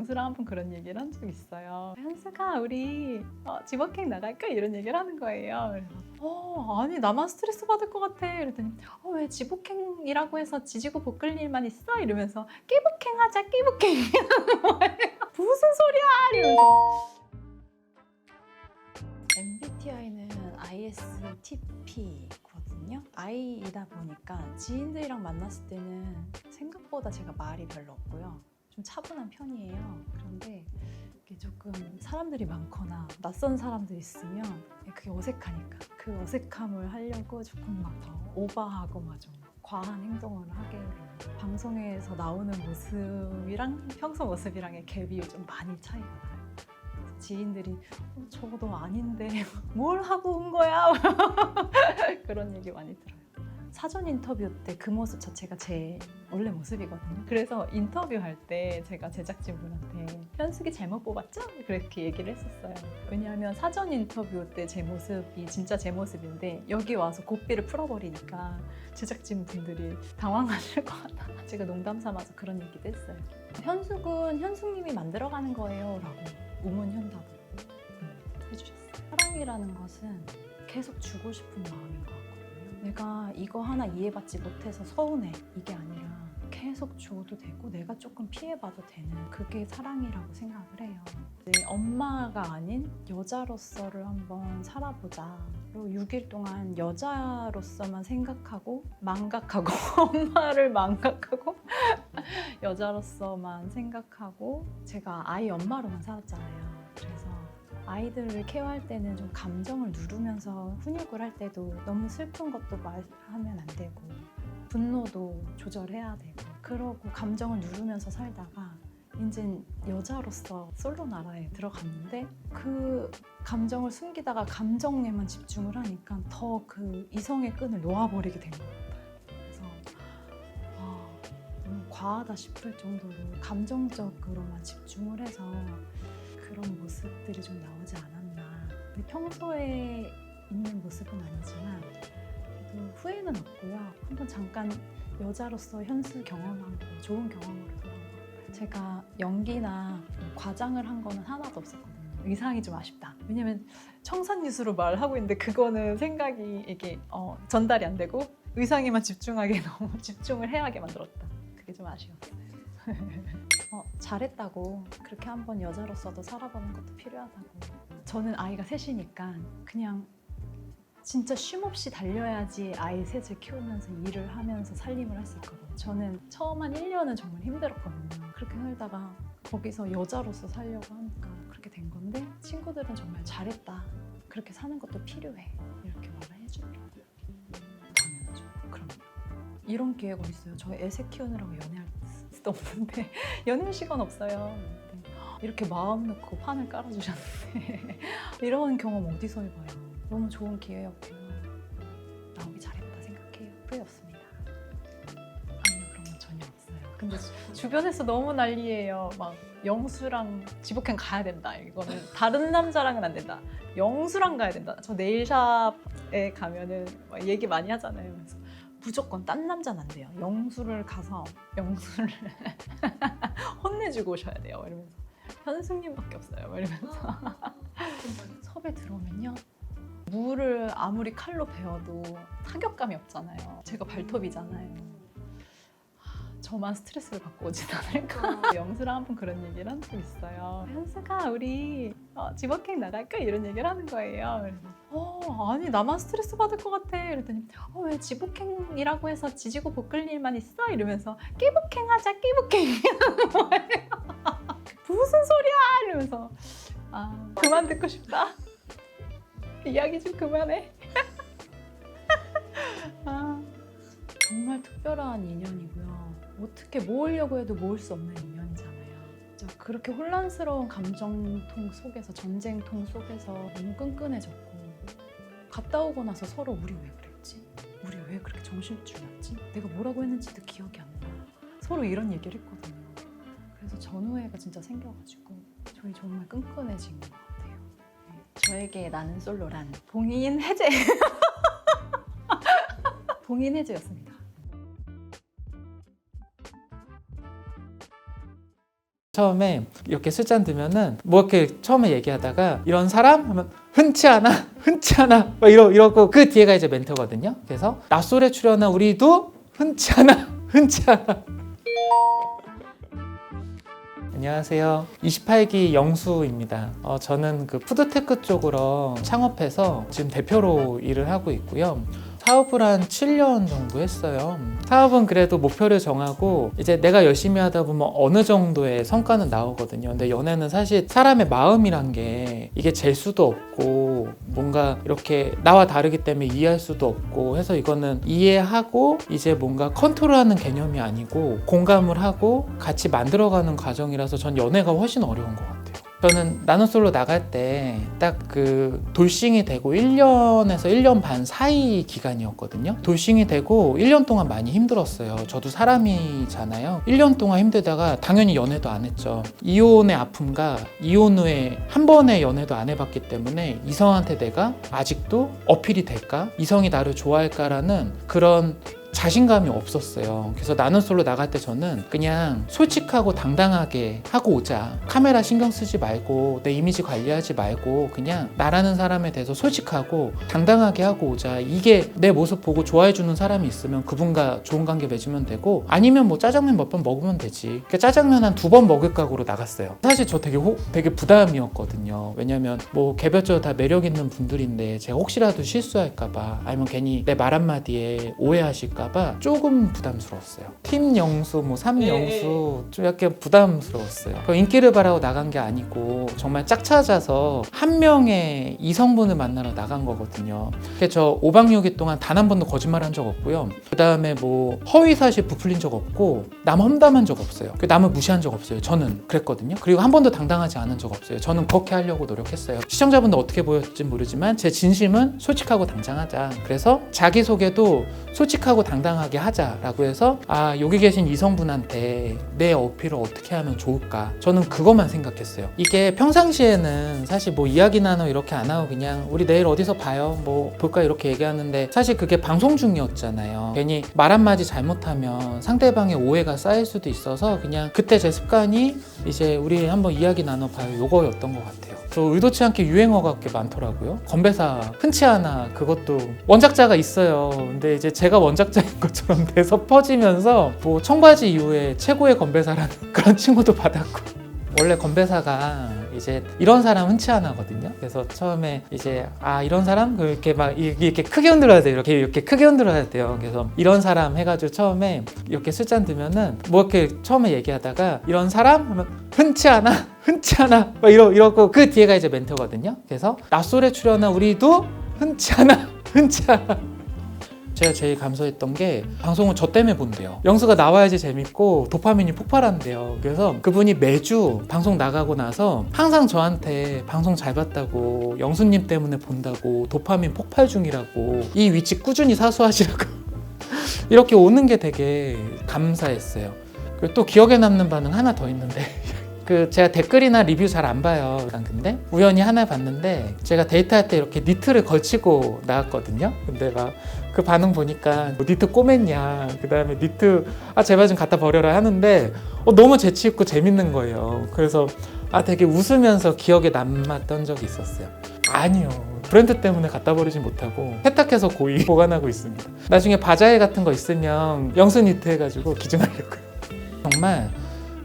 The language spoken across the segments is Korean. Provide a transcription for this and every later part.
영수랑 한 번 그런 얘기를 한 적 있어요. 현수가 우리 어, 집워킹 나갈까 이런 얘기를 하는 거예요. 어 아니 나만 스트레스 받을 것 같아. 그랬더니 어, 왜 집워킹이라고 해서 지지고 볶을 일만 있어 이러면서 끼부킹 하자 끼부킹 이러는 거예요. 무슨 소리야 이러면서 MBTI는 ISTP거든요. I이다 보니까 지인들이랑 만났을 때는 생각보다 제가 말이 별로 없고요. 좀 차분한 편이에요. 그런데 이게 조금 사람들이 많거나 낯선 사람들 있으면 그게 어색하니까 그 어색함을 하려고 조금 막 더 오버하고 막 좀 과한 행동을 하게 돼요. 방송에서 나오는 모습이랑 평소 모습이랑의 갭이 좀 많이 차이가 나요. 지인들이 어, 저거도 아닌데 뭘 하고 온 거야? 그런 얘기 많이 들어요. 사전 인터뷰 때 그 모습 자체가 제 원래 모습이거든요. 그래서 인터뷰할 때 제가 제작진분한테 현숙이 잘못 뽑았죠? 그렇게 얘기를 했었어요. 왜냐하면 사전 인터뷰 때 제 모습이 진짜 제 모습인데 여기 와서 고삐를 풀어버리니까 제작진분들이 당황하실 것 같아. 제가 농담 삼아서 그런 얘기도 했어요. 현숙은 현숙님이 만들어가는 거예요. 라고 우문 현답을 음, 해주셨어요. 사랑이라는 것은 계속 주고 싶은 마음인 것 같거든요. 내가 이거 하나 이해받지 못해서 서운해 이게 아니라 계속 줘도 되고 내가 조금 피해봐도 되는 그게 사랑이라고 생각을 해요. 내 엄마가 아닌 여자로서를 한번 살아보자. 그리고 6일 동안 여자로서만 생각하고 망각하고 엄마를 망각하고 여자로서만 생각하고 제가 아이 엄마로만 살았잖아요. 아이들을 케어할 때는 좀 감정을 누르면서 훈육을 할 때도 너무 슬픈 것도 말하면 안 되고 분노도 조절해야 되고 그러고 감정을 누르면서 살다가 이제 여자로서 솔로 나라에 들어갔는데 그 감정을 숨기다가 감정에만 집중을 하니까 더 그 이성의 끈을 놓아버리게 된것 같아요. 그래서 아, 너무 과하다 싶을 정도로 감정적으로만 집중을 해서 그런 모습들이 좀 나오지 않았나. 평소에 있는 모습은 아니지만 그래도 후회는 없고요. 한번 잠깐 여자로서 현수 경험한 거 좋은 경험으로 돌아온 것. 제가 연기나 과장을 한 거는 하나도 없었거든요. 의상이 좀 아쉽다. 왜냐면 청산유수로 말하고 있는데 그거는 생각이 이게 어, 전달이 안 되고 의상에만 집중하게 너무 집중을 해야 하게 만들었다. 그게 좀 아쉬웠어요. 어, 잘했다고. 그렇게 한번 여자로서도 살아보는 것도 필요하다고. 저는 아이가 셋이니까 그냥 진짜 쉼 없이 달려야지 아이 셋을 키우면서 일을 하면서 살림을 할 수 있거든요. 저는 처음 한 1년은 정말 힘들었거든요. 그렇게 살다가 거기서 여자로서 살려고 하니까 그렇게 된 건데 친구들은 정말 잘했다. 그렇게 사는 것도 필요해. 이렇게 말을 해주더라고요. 당연하죠. 그럼요. 이런 기회가 있어요? 저 애새 키우느라고 연애할 수도 없는데 연애 시간 없어요. 네. 이렇게 마음 놓고 판을 깔아주셨는데 이런 경험 어디서 해봐요. 너무 좋은 기회였고요. 나오기 잘했다 생각해요. 후회 없습니다. 아니요 그런 건 전혀 없어요. 근데 주- 주변에서 너무 난리예요. 막 영수랑 지복행 가야 된다. 이거는 다른 남자랑은 안 된다. 영수랑 가야 된다. 저 네일샵에 가면은 막 얘기 많이 하잖아요. 그래서 무조건 딴 남자는 안 돼요. 영수를 가서 영수를 혼내주고 오셔야 돼요. 이러면서 현숙님밖에 없어요. 막 이러면서 섭외 들어오면요. 물을 아무리 칼로 베어도 타격감이 없잖아요. 제가 발톱이잖아요. 저만 스트레스를 받고 오진 않을까. 영수랑 한 번 그런 얘기를 한 적 있어요. 현수가 우리 어, 집워킹 나갈까 이런 얘기를 하는 거예요. 그래서 어 아니 나만 스트레스 받을 것 같아. 그랬더니 어, 왜 집워킹이라고 해서 지지고 볶을 일만 있어 이러면서 끼부킹 하자 끼부킹 이러는 거예요. 무슨 소리야 이러면서 아 그만 듣고 싶다. 이야기 좀 그만해. 아. 정말 특별한 인연이고요. 어떻게 모으려고 해도 모을 수 없는 인연이잖아요. 그렇게 혼란스러운 감정통 속에서 전쟁통 속에서 너무 끈끈해졌고 갔다 오고 나서 서로 우리 왜 그랬지? 우리 왜 그렇게 정신줄였지? 내가 뭐라고 했는지도 기억이 안 나. 서로 이런 얘기를 했거든요. 그래서 전후회가 진짜 생겨가지고 저희 정말 끈끈해진 것 같아요. 네. 저에게 나는 솔로란 봉인 해제. 봉인 해제였습니다. 처음에 이렇게 술잔 들면은 뭐 이렇게 처음에 얘기하다가 이런 사람 하면 흔치 않아 흔치 않아 막 이러 이러고 그 뒤에가 이제 멘트거든요. 그래서 낯설에 출연한 우리도 흔치 않아 흔치 않아. 안녕하세요. 28기 영수입니다. 어, 저는 그 푸드테크 쪽으로 창업해서 지금 대표로 일을 하고 있고요. 사업을 한 7년 정도 했어요. 사업은 그래도 목표를 정하고 이제 내가 열심히 하다 보면 어느 정도의 성과는 나오거든요. 근데 연애는 사실 사람의 마음이란 게 이게 잴 수도 없고 뭔가 이렇게 나와 다르기 때문에 이해할 수도 없고 해서 이거는 이해하고 이제 뭔가 컨트롤하는 개념이 아니고 공감을 하고 같이 만들어가는 과정이라서 전 연애가 훨씬 어려운 것 같아요. 저는 나노솔로 나갈 때 딱 그 돌싱이 되고 1년에서 1년 반 사이 기간이었거든요. 돌싱이 되고 1년 동안 많이 힘들었어요. 저도 사람이잖아요. 1년 동안 힘들다가 당연히 연애도 안 했죠. 이혼의 아픔과 이혼 후에 한 번의 연애도 안 해봤기 때문에 이성한테 내가 아직도 어필이 될까? 이성이 나를 좋아할까라는 그런 자신감이 없었어요. 그래서 나는 솔로 나갈 때 저는 그냥 솔직하고 당당하게 하고 오자. 카메라 신경 쓰지 말고 내 이미지 관리하지 말고 그냥 나라는 사람에 대해서 솔직하고 당당하게 하고 오자. 이게 내 모습 보고 좋아해 주는 사람이 있으면 그분과 좋은 관계 맺으면 되고 아니면 뭐 짜장면 몇 번 먹으면 되지. 그러니까 짜장면 한 두 번 먹을 각오로 나갔어요. 사실 저 되게 호, 되게 부담이었거든요. 왜냐면 뭐 개별적으로 다 매력 있는 분들인데 제가 혹시라도 실수할까봐 아니면 괜히 내 말 한마디에 오해하실까 봐 조금 부담스러웠어요. 팀 영수, 뭐삼 영수 좀 약간 부담스러웠어요. 그 인기를 바라고 나간 게 아니고 정말 짝 찾아서 한 명의 이성분을 만나러 나간 거거든요. 저 5박 6일 동안 단 한 번도 거짓말 한 적 없고요. 그 다음에 뭐 허위 사실 부풀린 적 없고 남 험담한 적 없어요. 그 남을 무시한 적 없어요. 저는 그랬거든요. 그리고 한 번도 당당하지 않은 적 없어요. 저는 그렇게 하려고 노력했어요. 시청자분들 어떻게 보였을지 모르지만 제 진심은 솔직하고 당당하자. 그래서 자기 소개도 솔직하고 당당하게 하자라고 해서 아 여기 계신 이성분한테 내 어필을 어떻게 하면 좋을까? 저는 그것만 생각했어요. 이게 평상시에는 사실 뭐 이야기 나눠 이렇게 안 하고 그냥 우리 내일 어디서 봐요? 뭐 볼까? 이렇게 얘기하는데 사실 그게 방송 중이었잖아요. 괜히 말 한마디 잘못하면 상대방의 오해가 쌓일 수도 있어서 그냥 그때 제 습관이 이제 우리 한번 이야기 나눠봐요. 요거였던 것 같아요 저 의도치 않게 유행어가 꽤 많더라고요. 건배사 흔치 않아 그것도 원작자가 있어요. 근데 이제 제가 원작자인 것처럼 돼서 퍼지면서 뭐 청바지 이후에 최고의 건배사라는 그런 칭호도 받았고 원래 건배사가 이제 이런 사람 흔치 않아거든요. 그래서 처음에 이제 아 이런 사람 그 이렇게 막 이- 이렇게 크게 흔들어야 돼요. 이렇게 이렇게 크게 흔들어야 돼요. 그래서 이런 사람 해가지고 처음에 이렇게 술잔 들면은 뭐 이렇게 처음에 얘기하다가 이런 사람 하면 흔치 않아 흔치 않아 막 이러 이러고 그 뒤에가 이제 멘트거든요. 그래서 낯설에 출연한 우리도 흔치 않아 흔치 않아. 제가 제일 감사했던 게 방송을 저 때문에 본대요. 영수가 나와야지 재밌고 도파민이 폭발한대요. 그래서 그분이 매주 방송 나가고 나서 항상 저한테 방송 잘 봤다고 영수님 때문에 본다고 도파민 폭발 중이라고 이 위치 꾸준히 사수하시라고 이렇게 오는 게 되게 감사했어요. 그리고 또 기억에 남는 반응 하나 더 있는데 그 제가 댓글이나 리뷰 잘 안 봐요. 난 근데 우연히 하나 봤는데 제가 데이트할 때 이렇게 니트를 걸치고 나왔거든요. 근데 막 그 반응 보니까 뭐 니트 꼬맸냐. 그 다음에 니트 아 제발 좀 갖다 버려라 하는데 어, 너무 재치 있고 재밌는 거예요. 그래서 아 되게 웃으면서 기억에 남았던 적이 있었어요. 아니요. 브랜드 때문에 갖다 버리지 못하고 세탁해서 고이 보관하고 있습니다. 나중에 바자회 같은 거 있으면 영수 니트 해가지고 기증하려고요. 정말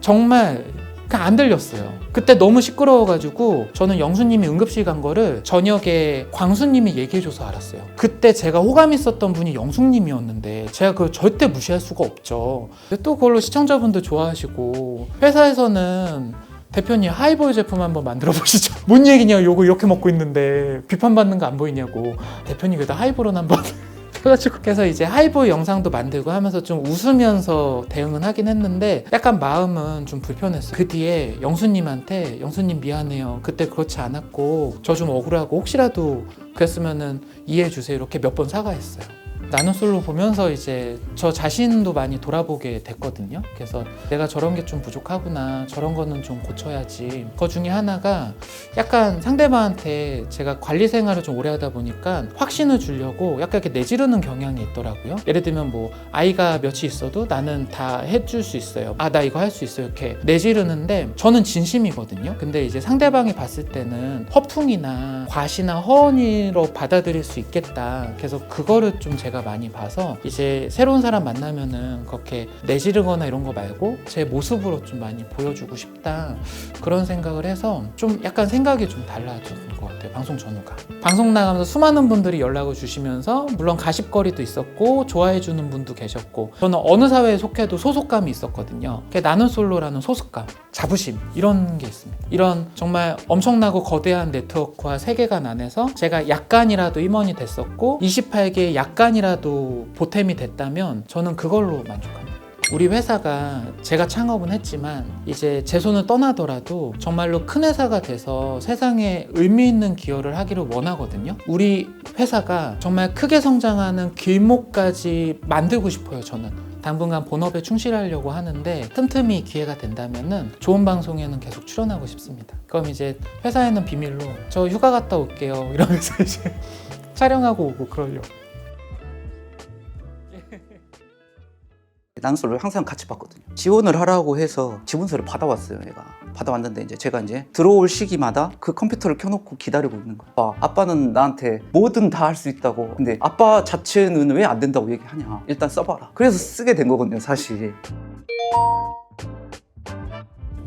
정말 그냥 안 들렸어요. 그때 너무 시끄러워가지고 저는 영수님이 응급실 간 거를 저녁에 광수님이 얘기해줘서 알았어요. 그때 제가 호감 있었던 분이 영숙님이었는데 제가 그걸 절대 무시할 수가 없죠. 근데 또 그걸로 시청자분들 좋아하시고 회사에서는 대표님 하이볼 제품 한번 만들어 보시죠. 뭔 얘기냐? 요거 이렇게 먹고 있는데 비판받는 거 안 보이냐고. 대표님 그래도 하이볼은 한번 해가지고 그래서 이제 하이볼 영상도 만들고 하면서 좀 웃으면서 대응은 하긴 했는데 약간 마음은 좀 불편했어요. 그 뒤에 영수님한테 영수님 미안해요. 그때 그렇지 않았고 저 좀 억울하고 혹시라도 그랬으면은 이해해 주세요. 이렇게 몇 번 사과했어요. 나는 솔로 보면서 이제 저 자신도 많이 돌아보게 됐거든요. 그래서 내가 저런 게 좀 부족하구나, 저런 거는 좀 고쳐야지. 그 중에 하나가 약간 상대방한테 제가 관리 생활을 좀 오래 하다 보니까 확신을 주려고 약간 이렇게 내지르는 경향이 있더라고요. 예를 들면 뭐 아이가 몇이 있어도 나는 다 해줄 수 있어요. 아, 나 이거 할 수 있어요. 이렇게 내지르는데 저는 진심이거든요. 근데 이제 상대방이 봤을 때는 허풍이나 과시나 허언으로 받아들일 수 있겠다. 그래서 그거를 좀 제가 많이 봐서 이제 새로운 사람 만나면은 그렇게 내지르거나 이런 거 말고 제 모습으로 좀 많이 보여주고 싶다. 그런 생각을 해서 좀 약간 생각이 좀 달라졌던 것 같아요. 방송 전후가. 방송 나가면서 수많은 분들이 연락을 주시면서 물론 가십거리도 있었고 좋아해주는 분도 계셨고 저는 어느 사회에 속해도 소속감이 있었거든요. 나는 솔로라는 소속감, 자부심 이런 게 있습니다. 이런 정말 엄청나고 거대한 네트워크와 세계관 안에서 제가 약간이라도 임원이 됐었고 28개의 약간이라도 보탬이 됐다면 저는 그걸로 만족합니다. 우리 회사가 제가 창업은 했지만 이제 제 손을 떠나더라도 정말로 큰 회사가 돼서 세상에 의미 있는 기여를 하기를 원하거든요. 우리 회사가 정말 크게 성장하는 길목까지 만들고 싶어요, 저는. 당분간 본업에 충실하려고 하는데 틈틈이 기회가 된다면은 좋은 방송에는 계속 출연하고 싶습니다. 그럼 이제 회사에는 비밀로 저 휴가 갔다 올게요 이러면서 이제 촬영하고 오고 그러려고. 난솔을 항상 같이 봤거든요. 지원을 하라고 해서 지원서를 받아왔어요, 얘가. 받아왔는데 이제 제가 이제 들어올 시기마다 그 컴퓨터를 켜놓고 기다리고 있는 거야. 아빠, 아빠는 나한테 뭐든 다 할 수 있다고. 근데 아빠 자체는 왜 안 된다고 얘기하냐. 일단 써봐라. 그래서 쓰게 된 거거든요, 사실.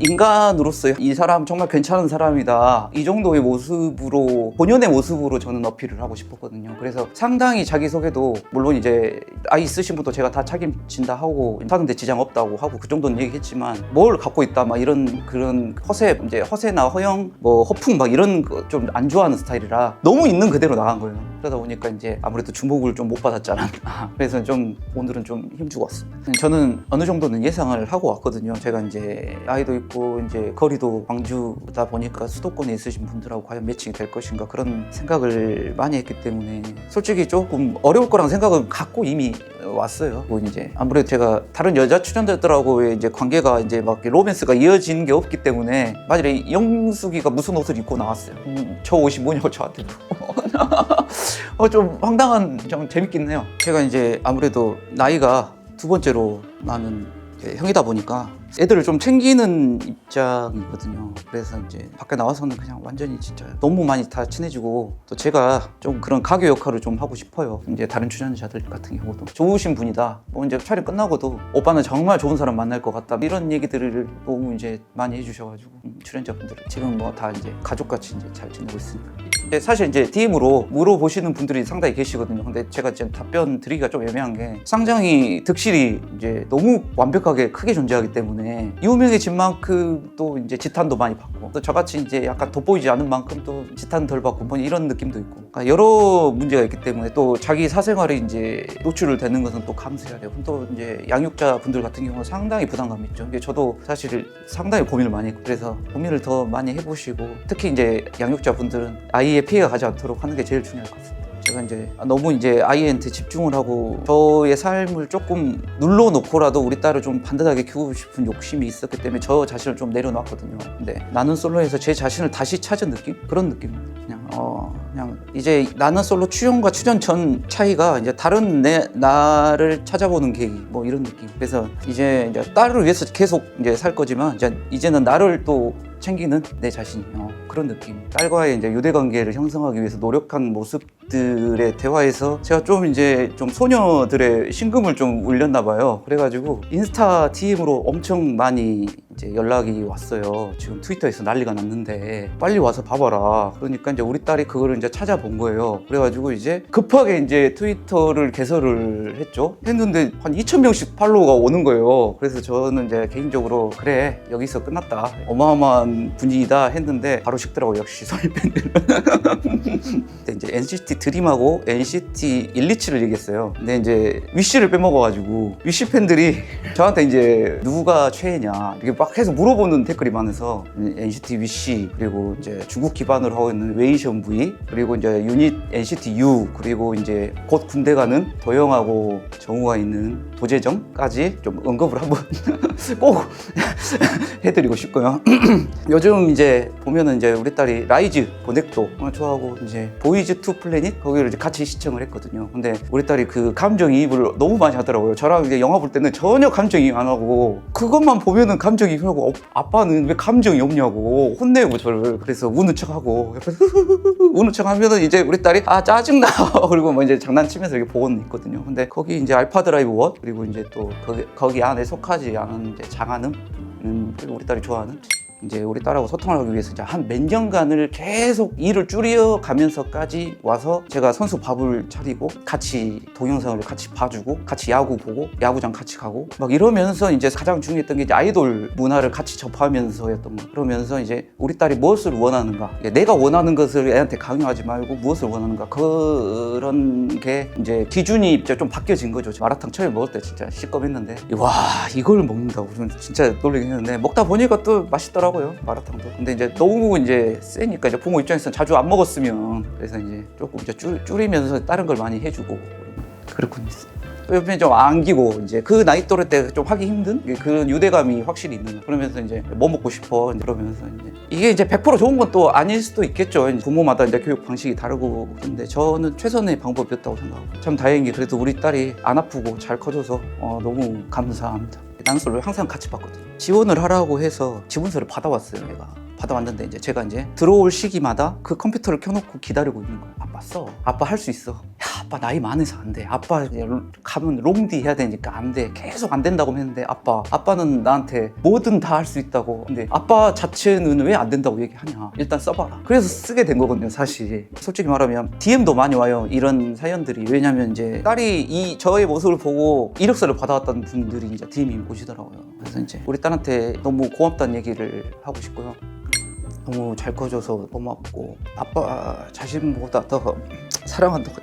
인간으로서 이 사람 정말 괜찮은 사람이다. 이 정도의 모습으로, 본연의 모습으로 저는 어필을 하고 싶었거든요. 그래서 상당히 자기소개도, 물론 이제 아이 있으신 분도 제가 다 책임진다 하고, 사는데 지장 없다고 하고, 그 정도는 얘기했지만, 뭘 갖고 있다, 막 이런 그런 허세, 이제 허세나 허영, 뭐 허풍 막 이런 거 좀 안 좋아하는 스타일이라 너무 있는 그대로 나간 거예요. 그러다 보니까 이제 아무래도 주목을 좀 못 받았잖아. 그래서 좀 오늘은 좀 힘주고 왔습니다. 저는 어느 정도는 예상을 하고 왔거든요. 제가 이제 아이도 있고 이제 거리도 광주다 보니까 수도권에 있으신 분들하고 과연 매칭이 될 것인가 그런 생각을 많이 했기 때문에 솔직히 조금 어려울 거란 생각은 갖고 이미 왔어요. 뭐 이제 아무래도 제가 다른 여자 출연자들하고의 이제 관계가 이제 막 로맨스가 이어지는 게 없기 때문에 만약에 영숙이가 무슨 옷을 입고 나왔어요. 음, 저 옷이 뭐냐고 저한테 어, 좀 황당한 좀 재밌긴 해요. 제가 이제 아무래도 나이가 두 번째로 나는 형이다 보니까 애들을 좀 챙기는 입장이거든요. 그래서 이제 밖에 나와서는 그냥 완전히 진짜 너무 많이 다 친해지고 또 제가 좀 그런 가교 역할을 좀 하고 싶어요. 이제 다른 출연자들 같은 경우도 좋으신 분이다. 뭐 이제 촬영 끝나고도 오빠는 정말 좋은 사람 만날 것 같다. 이런 얘기들을 너무 이제 많이 해주셔가지고 음, 출연자분들 지금 뭐 다 이제 가족같이 이제 잘 지내고 있습니다. 근데 사실 이제 DM으로 물어보시는 분들이 상당히 계시거든요. 근데 제가 지금 답변 드리기가 좀 애매한 게 상장이 득실이 이제 너무 완벽하게 크게 존재하기 때문에 유명해진 만큼 또 이제 지탄도 많이 받고 또 저같이 이제 약간 돋보이지 않은 만큼 또 지탄 덜 받고 뭐 이런 느낌도 있고 그러니까 여러 문제가 있기 때문에 또 자기 사생활에 이제 노출을 되는 것은 또 감수해야 되고 또 이제 양육자 분들 같은 경우는 상당히 부담감이 있죠. 이게 저도 사실 상당히 고민을 많이 했고 그래서 고민을 더 많이 해보시고 특히 이제 양육자 분들은 아이 의 피해가 가지 않도록 하는 게 제일 중요할 것 같습니다. 제가 이제 너무 이제 아이한테 집중을 하고 저의 삶을 조금 눌러놓고라도 우리 딸을 좀 반듯하게 키우고 싶은 욕심이 있었기 때문에 저 자신을 좀 내려놨거든요. 근데 나는 솔로에서 제 자신을 다시 찾은 느낌? 그런 느낌입니다. 그냥 어 그냥 이제 나는 솔로 출연과 출연 전 차이가 이제 다른 내 나를 찾아보는 계기 뭐 이런 느낌. 그래서 이제 이제 딸을 위해서 계속 이제 살 거지만 이제 이제는 나를 또 챙기는 내 자신 어, 그런 느낌. 딸과의 이제 유대 관계를 형성하기 위해서 노력한 모습들의 대화에서 제가 좀 이제 좀 소녀들의 심금을 좀 울렸나 봐요. 그래가지고 인스타 DM으로 엄청 많이 이제 연락이 왔어요. 지금 트위터에서 난리가 났는데 빨리 와서 봐봐라. 그러니까 이제 우리 딸이 그거를 이제 찾아본 거예요. 그래가지고 이제 급하게 이제 트위터를 개설을 했죠. 했는데 한 2천 명씩 팔로우가 오는 거예요. 그래서 저는 이제 개인적으로 그래 여기서 끝났다. 어마어마한 분위기다 했는데 바로 식더라고 역시 소니 팬들. 근데 이제 NCT 드림하고 NCT 127을 얘기했어요. 근데 이제 위시를 빼먹어가지고 위시 팬들이 저한테 이제 누가 최애냐 이렇게 막막 계속 물어보는 댓글이 많아서 NCT 위시 그리고 이제 중국 기반으로 하고 있는 웨이션 V 그리고 이제 유닛 NCT U 그리고 이제 곧 군대 가는 도영하고 정우가 있는 도재정까지 좀 언급을 한번 꼭 해드리고 싶고요. 요즘 이제 보면은 이제 우리 딸이 라이즈 보넥도 좋아하고 이제 보이즈 투 플래닛 거기를 이제 같이 시청을 했거든요. 근데 우리 딸이 그 감정이입을 너무 많이 하더라고요. 저랑 이제 영화 볼 때는 전혀 감정이입 안 하고 그것만 보면은 감정이입하고 어, 아빠는 왜 감정이 없냐고 혼내고 저를 그래서 우는 척하고 옆에서 우는 척하면은 이제 우리 딸이 아 짜증나 그리고 뭐 이제 장난치면서 이렇게 보고는 있거든요. 근데 거기 이제 알파 드라이브 원 그리고 이제 또 거기, 거기 안에 속하지 않은 이제 장하는 음, 그리고 우리 딸이 좋아하는 이제 우리 딸하고 소통을 하기 위해서 한 몇 년간을 계속 일을 줄여가면서까지 와서 제가 선수 밥을 차리고 같이 동영상을 같이 봐주고 같이 야구 보고 야구장 같이 가고 막 이러면서 이제 가장 중요했던 게 이제 아이돌 문화를 같이 접하면서였던 거. 그러면서 이제 우리 딸이 무엇을 원하는가? 내가 원하는 것을 애한테 강요하지 말고 무엇을 원하는가? 그런 게 이제 기준이 이제 좀 바뀌어진 거죠. 마라탕 처음에 먹을 때 진짜 시꺼했는데. 와 이걸 먹는다고 그러면 진짜 놀라긴 했는데 먹다 보니까 또 맛있더라고 요 마라탕도. 근데 이제 너무 이제 세니까 이제 부모 입장에서는 자주 안 먹었으면 그래서 이제 조금 이제 줄, 줄이면서 다른 걸 많이 해주고. 그렇군요. 또 옆에 좀 안기고 이제 그 나이 또래 때 좀 하기 힘든 그런 유대감이 확실히 있는 거 그러면서 이제 뭐 먹고 싶어? 그러면서 이제 이게 이제 100% 좋은 건 또 아닐 수도 있겠죠. 부모마다 이제 교육 방식이 다르고. 근데 저는 최선의 방법이었다고 생각하고 참 다행히 그래도 우리 딸이 안 아프고 잘 커져서 어, 너무 감사합니다 난소를 항상 같이 봤거든요 지원을 하라고 해서 지원서를 받아왔어요 얘가 받아왔는데 이제 제가 이제 들어올 시기마다 그 컴퓨터를 켜놓고 기다리고 있는 거예요. 아빠 써. 아빠 할 수 있어. 야, 아빠 나이 많아서 안 돼. 아빠 가면 롱디 해야 되니까 안 돼. 계속 안 된다고 했는데 아빠, 아빠는 나한테 뭐든 다 할 수 있다고. 근데 아빠 자체는 왜 안 된다고 얘기하냐. 일단 써봐라. 그래서 쓰게 된 거거든요, 사실. 솔직히 말하면 DM도 많이 와요. 이런 사연들이. 왜냐면 이제 딸이 이 저의 모습을 보고 이력서를 받아왔던 분들이 이제 DM이 오시더라고요. 그래서 이제 우리 딸한테 너무 고맙다는 얘기를 하고 싶고요. 너무 잘 커져서 고맙고 아빠 자신보다 더 사랑한다고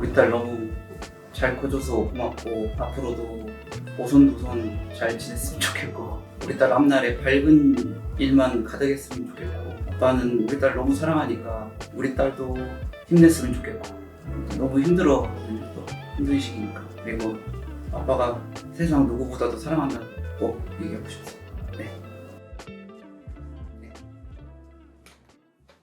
우리 딸 너무 잘 커져서 고맙고 앞으로도 오손도손 잘 지냈으면 좋겠고 우리 딸 앞날에 밝은 일만 가득했으면 좋겠고 아빠는 우리 딸 너무 사랑하니까 우리 딸도 힘냈으면 좋겠고 너무 힘들어 또 힘든 시기니까 그리고 아빠가 세상 누구보다도 사랑한다고 꼭 얘기하고. 네.